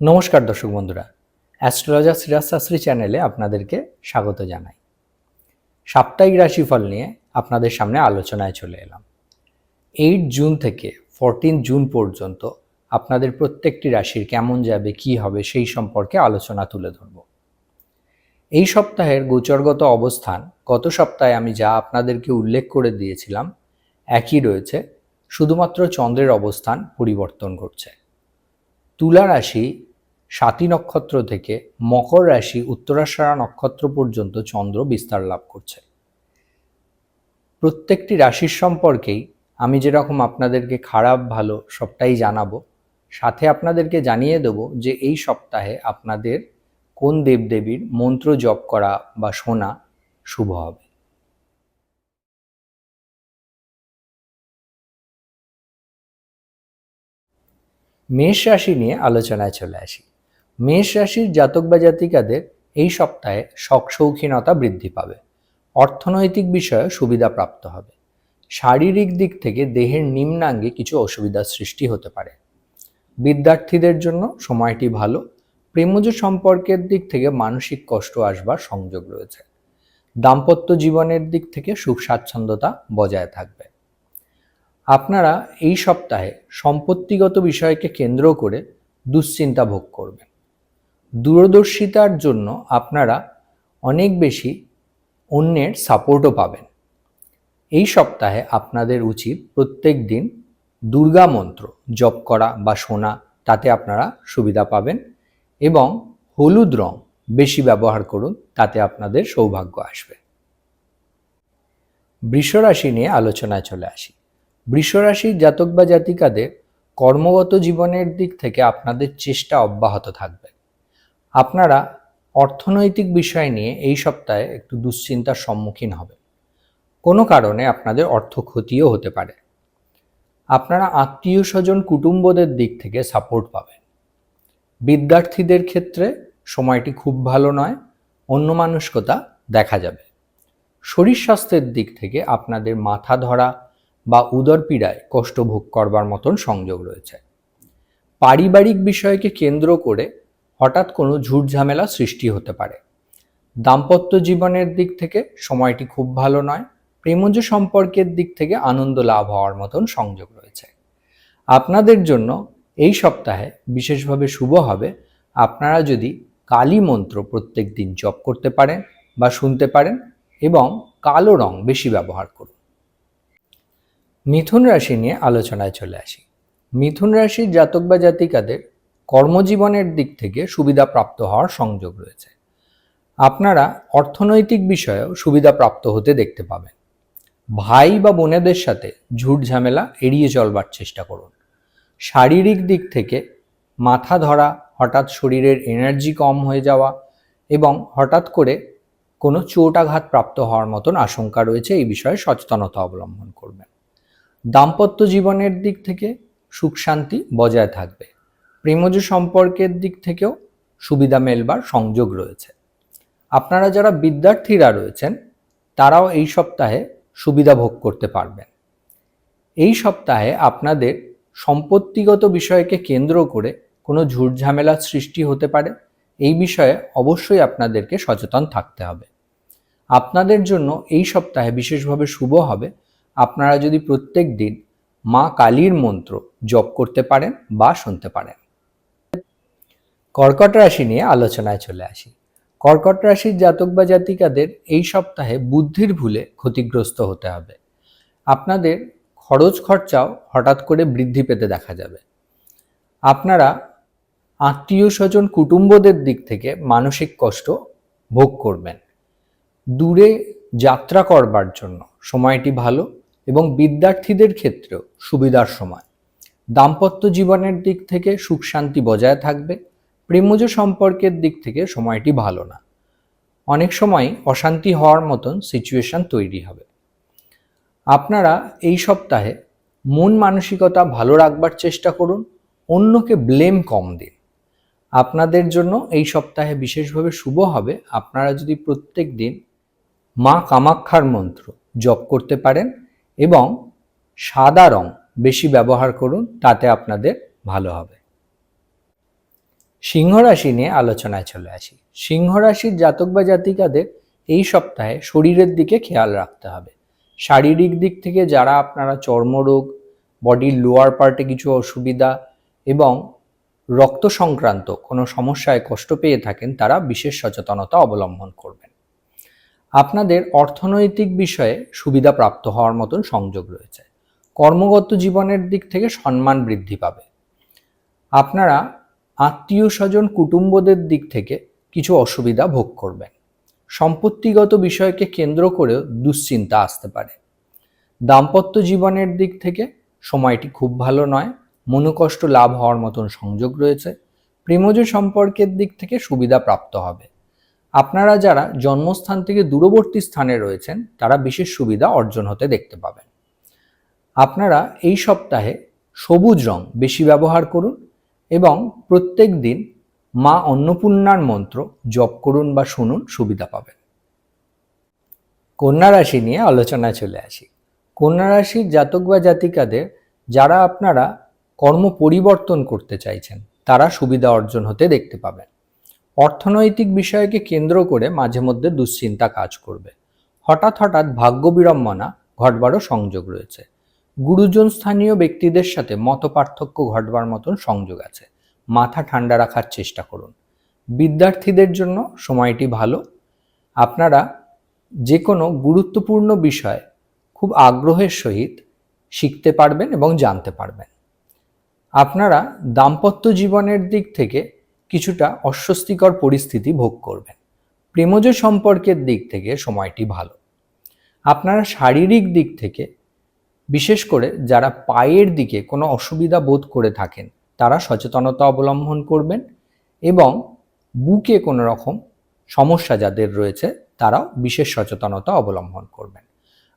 নমস্কার দর্শক বন্ধুরা, অ্যাস্ট্রোলজার সিরাজ শাস্ত্রী চ্যানেলে আপনাদেরকে স্বাগত জানাই। সাপ্তাহিক রাশিফল নিয়ে আপনাদের সামনে আলোচনায় চলে এলাম। এইট জুন থেকে ফোরটিন জুন পর্যন্ত আপনাদের প্রত্যেকটি রাশির কেমন যাবে, কি হবে, সেই সম্পর্কে আলোচনা তুলে ধরব। এই সপ্তাহের গোচরগত অবস্থান, গত সপ্তাহে আমি যা আপনাদেরকে উল্লেখ করে দিয়েছিলাম, একই রয়েছে, শুধুমাত্র চন্দ্রের অবস্থান পরিবর্তন ঘটছে। তুলা রাশি সাতী নক্ষত্র থেকে মকর রাশি উত্তরাষাঢ়া নক্ষত্র পর্যন্ত চন্দ্র বিস্তার লাভ করছে। প্রত্যেকটি রাশির সম্পর্কেই আমি যেরকম আপনাদেরকে খারাপ, ভালো সবটাই জানাব, সাথে আপনাদেরকে জানিয়ে দেবো যে এই সপ্তাহে আপনাদের কোন দেবদেবীর মন্ত্র জপ করা বা শোনা শুভ হবে। মেষ রাশি নিয়ে আলোচনায় চলে আসি। মেষ রাশির জাতক বা জাতিকাদের এই সপ্তাহে শখ শৌখিনতা বৃদ্ধি পাবে। অর্থনৈতিক বিষয়ে সুবিধা প্রাপ্ত হবে। শারীরিক দিক থেকে দেহের নিম্নাঙ্গে কিছু অসুবিধার সৃষ্টি হতে পারে। বিদ্যার্থীদের জন্য সময়টি ভালো। প্রেমজ সম্পর্কের দিক থেকে মানসিক কষ্ট আসবার সংযোগ রয়েছে। দাম্পত্য জীবনের দিক থেকে সুখ স্বাচ্ছন্দ্যতা বজায় থাকবে। আপনারা এই সপ্তাহে সম্পত্তিগত বিষয়কে কেন্দ্র করে দুশ্চিন্তা ভোগ করবেন। দূরদর্শিতার জন্য আপনারা অনেক বেশি অন্যের সাপোর্টও পাবেন। এই সপ্তাহে আপনাদের উচিত প্রত্যেক দিন দুর্গা মন্ত্র জপ করা বা শোনা, তাতে আপনারা সুবিধা পাবেন এবং হলুদ রং বেশি ব্যবহার করুন, তাতে আপনাদের সৌভাগ্য আসবে। বৃষরাশি নিয়ে আলোচনায় চলে আসি। বৃষরাশির জাতক বা জাতিকাদের কর্মগত জীবনের দিক থেকে আপনাদের চেষ্টা অব্যাহত থাকবে। আপনারা অর্থনৈতিক বিষয় নিয়ে এই সপ্তাহে একটু দুশ্চিন্তার সম্মুখীন হবেন। কোনো কারণে আপনাদের অর্থ ক্ষতিও হতে পারে। আপনারা আত্মীয় স্বজন কুটুম্বদের দিক থেকে সাপোর্ট পাবেন। বিদ্যার্থীদের ক্ষেত্রে সময়টি খুব ভালো নয় অন্যমানস্কতা দেখা যাবে। শরীর স্বাস্থ্যের দিক থেকে আপনাদের মাথা ধরা বা উদর পীড়ায় কষ্ট ভোগ করবার মতন সংযোগ রয়েছে। পারিবারিক বিষয়কে কেন্দ্র করে হঠাৎ কোনো ঝুট ঝামেলা সৃষ্টি হতে পারে। দাম্পত্য জীবনের দিক থেকে সময়টি খুব ভালো নয়, প্রেমজ সম্পর্কের দিক থেকে আনন্দ লাভ হওয়ার মতন সংযোগ রয়েছে। আপনাদের জন্য এই সপ্তাহে বিশেষভাবে শুভ হবে, আপনারা যদি কালী মন্ত্র প্রত্যেক দিন জপ করতে পারেন বা শুনতে পারেন এবং কালো রং বেশি ব্যবহার করুন। মিথুন রাশি নিয়ে আলোচনায় চলে আসি। মিথুন রাশির জাতক বা জাতিকাদের কর্মজীবনের দিক থেকে সুবিধা প্রাপ্ত হওয়ার সংযোগ রয়েছে। আপনারা অর্থনৈতিক বিষয়েও সুবিধা প্রাপ্ত হতে দেখতে পাবেন। ভাই বা বোনেদের সাথে ঝুট ঝামেলা এড়িয়ে চলবার চেষ্টা করুন। শারীরিক দিক থেকে মাথা ধরা, হঠাৎ শরীরের এনার্জি কম হয়ে যাওয়া এবং হঠাৎ করে কোনো চোটাঘাত প্রাপ্ত হওয়ার মতন আশঙ্কা রয়েছে এই বিষয়ে সচেতনতা অবলম্বন করবেন। দাম্পত্য জীবনের দিক থেকে সুখ শান্তি বজায় থাকবে। প্রেমজ সম্পর্কের দিক থেকেও সুবিধা মেলবার সংযোগ রয়েছে। আপনারা যারা বিদ্যার্থীরা রয়েছেন, তারাও এই সপ্তাহে সুবিধা ভোগ করতে পারবেন। এই সপ্তাহে আপনাদের সম্পত্তিগত বিষয়কে কেন্দ্র করে কোনো ঝুট ঝামেলার সৃষ্টি হতে পারে, এই বিষয়ে অবশ্যই আপনাদেরকে সচেতন থাকতে হবে। আপনাদের জন্য এই সপ্তাহে বিশেষভাবে শুভ হবে, আপনারা যদি প্রত্যেক দিন মা কালীর মন্ত্র জপ করতে পারেন বা শুনতে পারেন। কর্কট রাশি নিয়ে আলোচনায় চলে আসি। কর্কট রাশির জাতক বা জাতিকাদের এই সপ্তাহে বুদ্ধির ভুলে ক্ষতিগ্রস্ত হতে হবে। আপনাদের খরচ খরচাও হঠাৎ করে বৃদ্ধি পেতে দেখা যাবে। আপনারা আত্মীয় স্বজন কুটুম্বদের দিক থেকে মানসিক কষ্ট ভোগ করবেন। দূরে যাত্রা করবার জন্য সময়টি ভালো এবং বিদ্যার্থীদের ক্ষেত্রেও সুবিধার সময়। দাম্পত্য জীবনের দিক থেকে সুখ শান্তি বজায় থাকবে। প্রেমজ সম্পর্কের দিক থেকে সময়টি ভালো না। অনেক সময় অশান্তি হওয়ার মতন সিচুয়েশন তৈরি হবে। আপনারা এই সপ্তাহে মন মানসিকতা ভালো রাখবার চেষ্টা করুন, অন্যকে ব্লেম কম দিন। আপনাদের জন্য এই সপ্তাহে বিশেষভাবে শুভ হবে। আপনারা যদি প্রত্যেক দিন মা কামাক্ষার মন্ত্র জপ করতে পারেন এবং সাদা রং বেশি ব্যবহার করুন, তাতে আপনাদের ভালো হবে। সিংহ রাশি নিয়ে আলোচনায় চলে আসি। সিংহ রাশির জাতক বা জাতিকাদের এই সপ্তাহে শরীরের দিকে খেয়াল রাখতে হবে। শারীরিক দিক থেকে যারা আপনারা চর্মরোগ, বডির লোয়ার পার্টে কিছু অসুবিধা এবং রক্ত সংক্রান্ত কোনো সমস্যায় কষ্ট পেয়ে থাকেন, তারা বিশেষ সচেতনতা অবলম্বন করবেন। আপনাদের অর্থনৈতিক বিষয়ে সুবিধা প্রাপ্ত হওয়ার মতন সংযোগ রয়েছে। কর্মগত জীবনের দিক থেকে সম্মান বৃদ্ধি পাবে। আপনারা আত্মীয় স্বজন কুটুম্বদের দিক থেকে কিছু অসুবিধা ভোগ করবেন। সম্পত্তিগত বিষয়কে কেন্দ্র করেও দুশ্চিন্তা আসতে পারে। দাম্পত্য জীবনের দিক থেকে সময়টি খুব ভালো নয়, মনোকষ্ট লাভ হওয়ার মতন সংযোগ রয়েছে, প্রেমজ সম্পর্কের দিক থেকে সুবিধা প্রাপ্ত হবে। আপনারা যারা জন্মস্থান থেকে দূরবর্তী স্থানে রয়েছেন, তারা বিশেষ সুবিধা অর্জন হতে দেখতে পাবেন। আপনারা এই সপ্তাহে সবুজ রং বেশি ব্যবহার করুন এবং প্রত্যেক দিন মা অন্নপূর্ণার মন্ত্র জপ করুন বা শুনুন, সুবিধা পাবেন। কন্যা রাশি নিয়ে আলোচনায় চলে আসি। কন্যা রাশির জাতক বা জাতিকাদের যারা আপনারা কর্ম পরিবর্তন করতে চাইছেন, তারা সুবিধা অর্জন হতে দেখতে পাবেন। অর্থনৈতিক বিষয়কে কেন্দ্র করে মাঝে মধ্যে দুশ্চিন্তা কাজ করবে। হঠাৎ হঠাৎ ভাগ্য বিড়ম্বনা ঘটবারও সংযোগ রয়েছে। গুরুজন স্থানীয় ব্যক্তিদের সাথে মত পার্থক্য ঘটবার মতন সংযোগ আছে। মাথা ঠান্ডা রাখার চেষ্টা করুন। বিদ্যার্থীদের জন্য সময়টি ভালো। আপনারা যে কোনো গুরুত্বপূর্ণ বিষয় খুব আগ্রহের সহিত শিখতে পারবেন এবং জানতে পারবেন। আপনারা দাম্পত্য জীবনের দিক থেকে কিছুটা অস্বস্তিকর পরিস্থিতি ভোগ করবেন। প্রেমজ সম্পর্কের দিক থেকে সময়টি ভালো। আপনারা শারীরিক দিক থেকে বিশেষ করে যারা পায়ের দিকে কোনো অসুবিধা বোধ করে থাকেন, তারা সচেতনতা অবলম্বন করবেন এবং বুকে কোনো রকম সমস্যা যাদের রয়েছে, তারাও বিশেষ সচেতনতা অবলম্বন করবেন।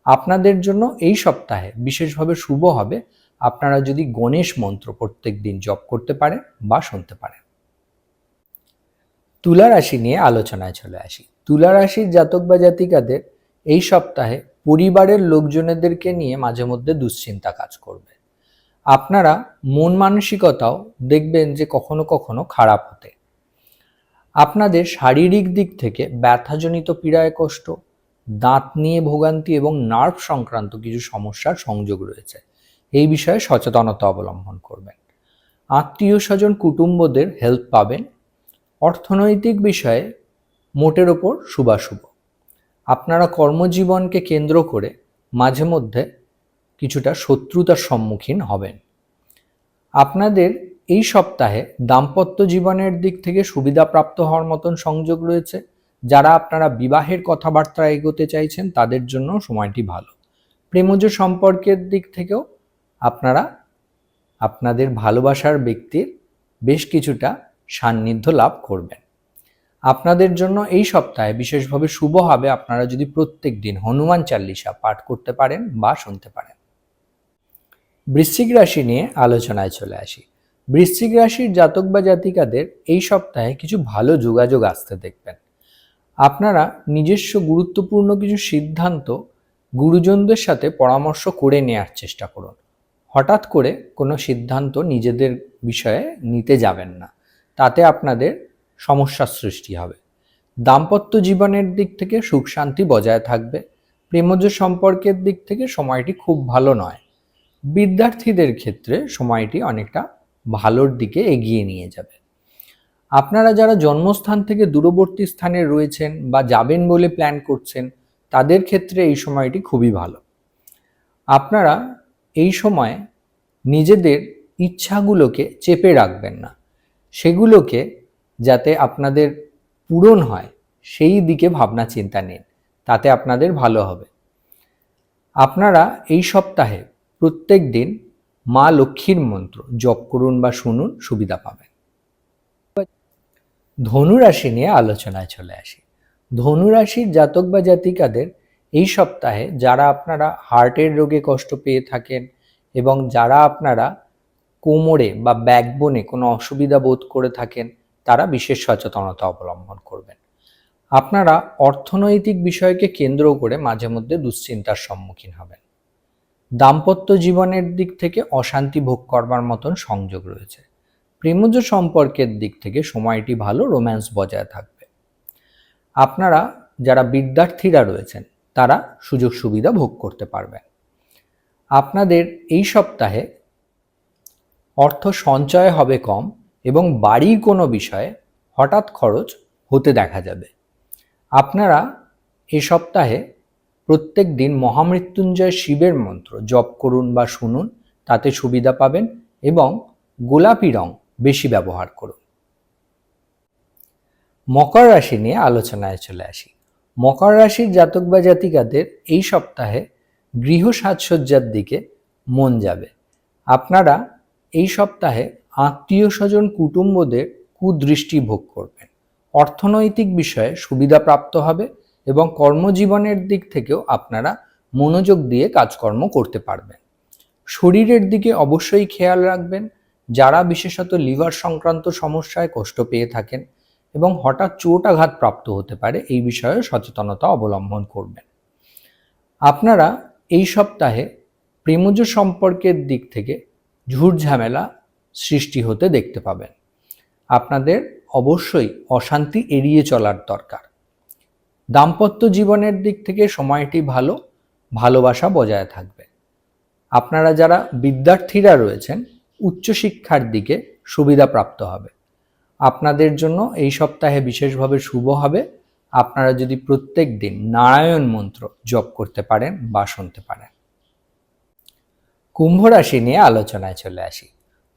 আপনাদের জন্য এই সপ্তাহে বিশেষভাবে শুভ হবে, আপনারা যদি গণেশ মন্ত্র প্রত্যেক দিন জপ করতে পারেন বা শুনতে পারেন। তুলা রাশি নিয়ে আলোচনায় চলে আসি। তুলা রাশির জাতক বা জাতিকাদের এই সপ্তাহে পরিবারের লোকজনেদেরকে নিয়ে মাঝে মধ্যে দুশ্চিন্তা কাজ করবে। আপনারা মন মানসিকতাও দেখবেন যে কখনো কখনো খারাপ হতে। আপনাদের শারীরিক দিক থেকে ব্যথাজনিত পীড়ায় কষ্ট, দাঁত নিয়ে ভোগান্তি এবং নার্ভ সংক্রান্ত কিছু সমস্যার সংযোগ রয়েছে। এই বিষয়ে সচেতনতা অবলম্বন করবেন। আত্মীয় স্বজন কুটুম্বদের হেল্প পাবেন। অর্থনৈতিক বিষয়ে মোটের ওপর শুভাশুভ। আপনারা কর্মজীবনকে কেন্দ্র করে মাঝে মধ্যে কিছুটা শত্রুতার সম্মুখীন হবেন। আপনাদের এই সপ্তাহে দাম্পত্য জীবনের দিক থেকে সুবিধাপ্রাপ্ত হওয়ার মতন সংযোগ রয়েছে। যারা আপনারা বিবাহের কথাবার্তা এগোতে চাইছেন, তাদের জন্য সময়টি ভালো। প্রেমজ সম্পর্কের দিক থেকেও আপনারা আপনাদের ভালোবাসার ব্যক্তির বেশ কিছুটা সান্নিধ্য লাভ করবেন। আপনাদের জন্য এই সপ্তাহে বিশেষভাবে শুভ হবে আপনারা যদি প্রত্যেক দিন হনুমান চাল্লিশা পাঠ করতে পারেন বা শুনতে পারেন। বৃশ্চিক রাশি নিয়ে আলোচনায় চলে আসি। বৃশ্চিক রাশির জাতক বা জাতিকাদের এই সপ্তাহে কিছু ভালো যোগাযোগ আসতে দেখবেন। আপনারা নিজস্ব গুরুত্বপূর্ণ কিছু সিদ্ধান্ত গুরুজনদের সাথে পরামর্শ করে নেওয়ার চেষ্টা করুন। হঠাৎ করে কোনো সিদ্ধান্ত নিজেদের বিষয়ে নিতে যাবেন না। তাতে আপনাদের সমস্যার সৃষ্টি হবে। দাম্পত্য জীবনের দিক থেকে সুখ শান্তি বজায় থাকবে। প্রেমজ সম্পর্কের দিক থেকে সময়টি খুব ভালো নয়। বিদ্যার্থীদের ক্ষেত্রে সময়টি অনেকটা ভালোর দিকে এগিয়ে নিয়ে যাবে। আপনারা যারা জন্মস্থান থেকে দূরবর্তী স্থানে রয়েছেন বা যাবেন বলে প্ল্যান করছেন, তাদের ক্ষেত্রে এই সময়টি খুবই ভালো। আপনারা এই সময় নিজেদের ইচ্ছাগুলোকে চেপে রাখবেন না। সেগুলোকে যাতে আপনাদের পূরণ হয়, সেই দিকে ভাবনা চিন্তা নিন, তাতে আপনাদের ভালো হবে। আপনারা এই সপ্তাহে প্রত্যেক দিন মা লক্ষ্মীর মন্ত্র জপ করুন বা শুনুন, সুবিধা পাবেন। ধনুরাশি নিয়ে আলোচনায় চলে আসি। ধনুরাশির জাতক বা জাতিকাদের এই সপ্তাহে যারা আপনারা হার্টের রোগে কষ্ট পেয়ে থাকেন এবং যারা আপনারা কোমরে বা ব্যাকবোনে কোনো অসুবিধা বোধ করে থাকেন তারা বিশেষ সচেতনতা অবলম্বন করবেন। আপনারা অর্থনৈতিক বিষয়কে কেন্দ্র করে মাঝে মধ্যে দুশ্চিন্তার সম্মুখীন হবেন। দাম্পত্য জীবনের দিক থেকে অশান্তি ভোগ করবার মতন সংযোগ রয়েছে। প্রেমজ সম্পর্কের দিক থেকে সময়টি ভালো, রোম্যান্স বজায় থাকবে। আপনারা যারা বিদ্যার্থীরা রয়েছেন, তারা সুযোগ সুবিধা ভোগ করতে পারবেন। আপনাদের এই সপ্তাহে অর্থ সঞ্চয় হবে কম এবং বাড়ির কোনো বিষয়ে হঠাৎ খরচ হতে দেখা যাবে। আপনারা এ সপ্তাহে প্রত্যেক দিন মহামৃত্যুঞ্জয় শিবের মন্ত্র জপ করুন বা শুনুন, তাতে সুবিধা পাবেন এবং গোলাপি রং বেশি ব্যবহার করুন। মকর রাশি নিয়ে আলোচনায় চলে আসি। মকর রাশির জাতক বা জাতিকাদের এই সপ্তাহে গৃহ সাজসজ্জার দিকে মন যাবে। আপনারা এই সপ্তাহে আত্মীয় স্বজন কুটুম্বদের কুদৃষ্টি ভোগ করবেন। অর্থনৈতিক বিষয়ে সুবিধা প্রাপ্ত হবে এবং কর্মজীবনের দিক থেকেও আপনারা মনোযোগ দিয়ে কাজকর্ম করতে পারবেন। শরীরের দিকে অবশ্যই খেয়াল রাখবেন। যারা বিশেষত লিভার সংক্রান্ত সমস্যায় কষ্ট পেয়ে থাকেন এবং হঠাৎ চোট আঘাত প্রাপ্ত হতে পারে, এই বিষয়ে সচেতনতা অবলম্বন করবেন। আপনারা এই সপ্তাহে প্রেমজ সম্পর্কের দিক থেকে ঝুট ঝামেলা সৃষ্টি হতে দেখতে পাবেন। আপনাদের অবশ্যই অশান্তি এড়িয়ে চলার দরকার। দাম্পত্য জীবনের দিক থেকে সময়টি ভালো, ভালোবাসা বজায় থাকবে। আপনারা যারা বিদ্যার্থীরা রয়েছেন, উচ্চশিক্ষার দিকে সুবিধা প্রাপ্ত হবে। আপনাদের জন্য এই সপ্তাহে বিশেষভাবে শুভ হবে। আপনারা যদি প্রত্যেক দিন নারায়ণ মন্ত্র জপ করতে পারেন বা শুনতে পারেন। কুম্ভ রাশি নিয়ে আলোচনায় চলে আসি।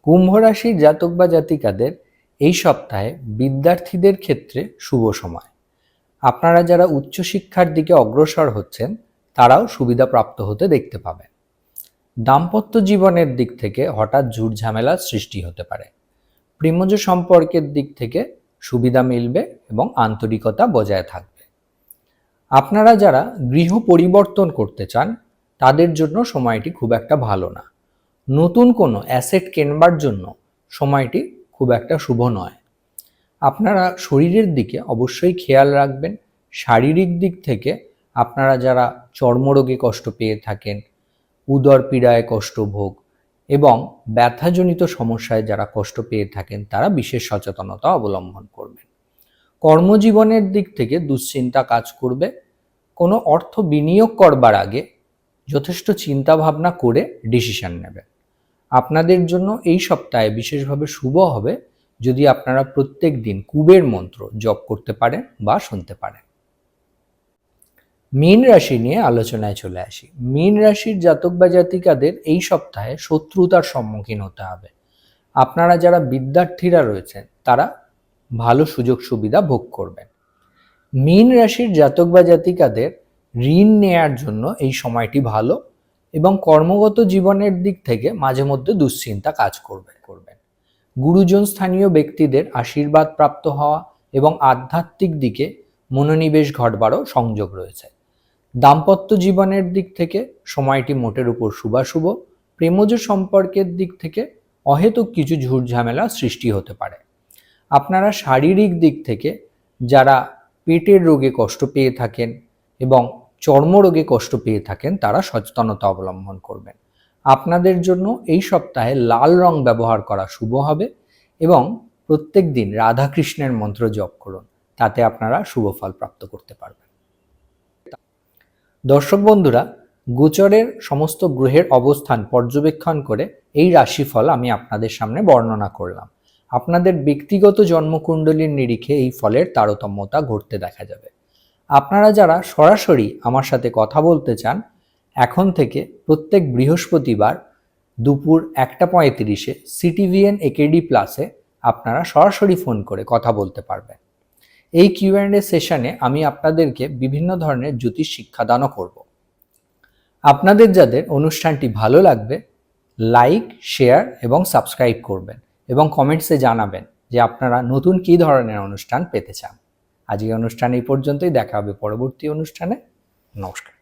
কুম্ভ রাশির জাতক বা জাতিকাদের এই সপ্তাহে বিদ্যার্থীদের ক্ষেত্রে শুভ সময়। আপনারা যারা উচ্চশিক্ষার দিকে অগ্রসর হচ্ছেন, তারাও সুবিধা প্রাপ্ত হতে দেখতে পাবেন। দাম্পত্য জীবনের দিক থেকে হঠাৎ ঝামেলার সৃষ্টি হতে পারে। প্রেমজ সম্পর্কের দিক থেকে সুবিধা মিলবে এবং আন্তরিকতা বজায় থাকবে। আপনারা যারা গৃহ পরিবর্তন করতে চান তাদের জন্য সময়টি খুব একটা ভালো না। নতুন কোনো অ্যাসেট কেনবার জন্য সময়টি খুব একটা শুভ নয়। আপনারা শরীরের দিকে অবশ্যই খেয়াল রাখবেন। শারীরিক দিক থেকে আপনারা যারা চর্মরোগে কষ্ট পেয়ে থাকেন, উদর পীড়ায় কষ্ট ভোগ এবং ব্যথাজনিত সমস্যায় যারা কষ্ট পেয়ে থাকেন, তারা বিশেষ সচেতনতা অবলম্বন করবেন। কর্মজীবনের দিক থেকে দুশ্চিন্তা কাজ করবে। কোনো অর্থ বিনিয়োগ করবার আগে যথেষ্ট চিন্তা ভাবনা করে ডিসিশন নেবেন আপনাদের জন্য এই সপ্তাহে বিশেষভাবে শুভ হবে যদি আপনারা প্রত্যেক দিন কুবের মন্ত্র জপ করতে পারেন বা শুনতে পারেন। মীন রাশি নিয়ে আলোচনায় চলে আসি। মীন রাশির জাতক বা জাতিকাদের এই সপ্তাহে শত্রুতার সম্মুখীন হতে হবে। আপনারা যারা বিদ্যার্থীরা রয়েছেন, তারা ভালো সুযোগ সুবিধা ভোগ করবেন। মীন রাশির জাতক বা জাতিকাদের ঋণ নেয়ার জন্য এই সময়টি ভালো এবং কর্মগত জীবনের দিক থেকে মাঝে মধ্যে দুশ্চিন্তা কাজ করবে, করবেন। গুরুজন স্থানীয় ব্যক্তিদের আশীর্বাদ প্রাপ্ত হওয়া এবং আধ্যাত্মিক দিকে মনোনিবেশ ঘটবারও সংযোগ রয়েছে। দাম্পত্য জীবনের দিক থেকে সময়টি মোটের উপর শুভাশুভ, প্রেমজ সম্পর্কের দিক থেকে অহেতুক কিছু ঝুট ঝামেলা সৃষ্টি হতে পারে। আপনারা শারীরিক দিক থেকে যারা পেটের রোগে কষ্ট পেয়ে থাকেন এবং চর্মরোগে কষ্ট পেয়ে থাকেন, তারা সচেতনতা অবলম্বন করবেন। আপনাদের জন্য এই সপ্তাহে লাল রং ব্যবহার করা শুভ হবে এবং প্রত্যেক দিন রাধাকৃষ্ণের মন্ত্র জপ করুন, তাতে আপনারা শুভ ফল প্রাপ্ত করতে পারবেন। দর্শক বন্ধুরা, গোচরের সমস্ত গ্রহের অবস্থান পর্যবেক্ষণ করে এই রাশিফল আমি আপনাদের সামনে বর্ণনা করলাম। আপনাদের ব্যক্তিগত জন্মকুণ্ডলীর নিরিখে এই ফলের তারতম্যতা ঘটতে দেখা যাবে। আপনারা যারা সরাসরি আমার সাথে কথা বলতে চান, এখন থেকে প্রত্যেক বৃহস্পতিবার দুপুর একটা পঁয়ত্রিশে সিটিভিএন একেডি প্লাসে আপনারা সরাসরি ফোন করে কথা বলতে পারবেন। এই কিউ অ্যান্ড এ সেশনে আমি আপনাদেরকে বিভিন্ন ধরনের জ্যোতিষ শিক্ষাদানও করব। আপনাদের যাদের অনুষ্ঠানটি ভালো লাগবে, লাইক, শেয়ার এবং সাবস্ক্রাইব করবেন এবং কমেন্টসে জানাবেন যে আপনারা নতুন কী ধরনের অনুষ্ঠান পেতে চান। আজ এই অনুষ্ঠান এই পর্যন্তই। দেখা হবে পরবর্তী অনুষ্ঠানে। নমস্কার।